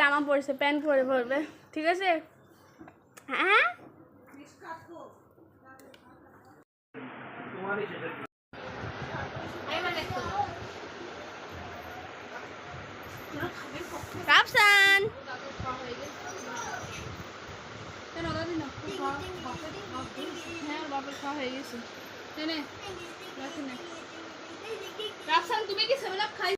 জামা পরেছে প্যান্ট পরে পরবে ঠিক আছে? হ্যাঁ? কাপসান! হ্যাঁ রাফসান তুমি কি সেভেন খাই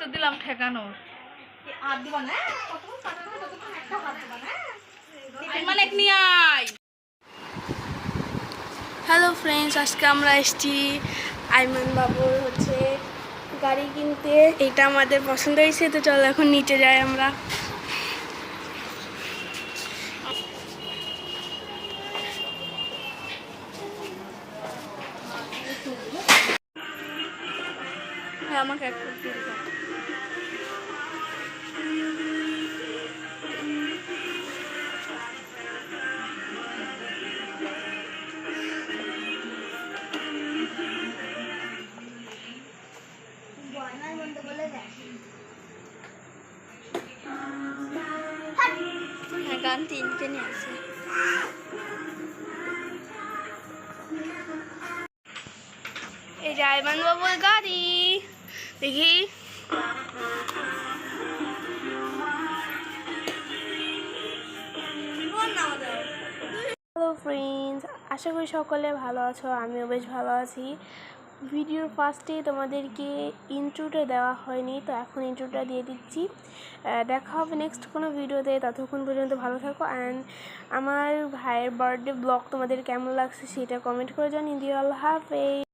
তো দিলাম ঠেকানো মানে নিয়ে আয় হ্যালো ফ্রেন্ডস আজকে আমরা এসেছি আইমান বাবুর হচ্ছে গাড়ি কিনতে। এটা আমাদের পছন্দ হয়েছে তো চলো এখন নিচে যাই আমরা। আমাকে এক হ্যাঁ গান তিনটে নিয়ে আসে। এই আইমান বাবুর গাড়ি। দেখি। হ্যালো ফ্রেন্ডস আশা করি সকলে ভালো আছো, আমিও বেশ ভালো আছি। ভিডিওর ফার্স্টে তোমাদেরকে ইন্ট্রোটা দেওয়া হয়নি, তো এখন ইন্ট্রোটা দিয়ে দিচ্ছি। দেখা হবে নেক্সট কোনো ভিডিওতে ততক্ষণ পর্যন্ত ভালো থাকো। অ্যান্ড আমার ভাইয়ের বার্থডে ব্লগ তোমাদের কেমন লাগছে সেটা কমেন্ট করে জানিয়ে দিও। আল্লাহ হাফেজ।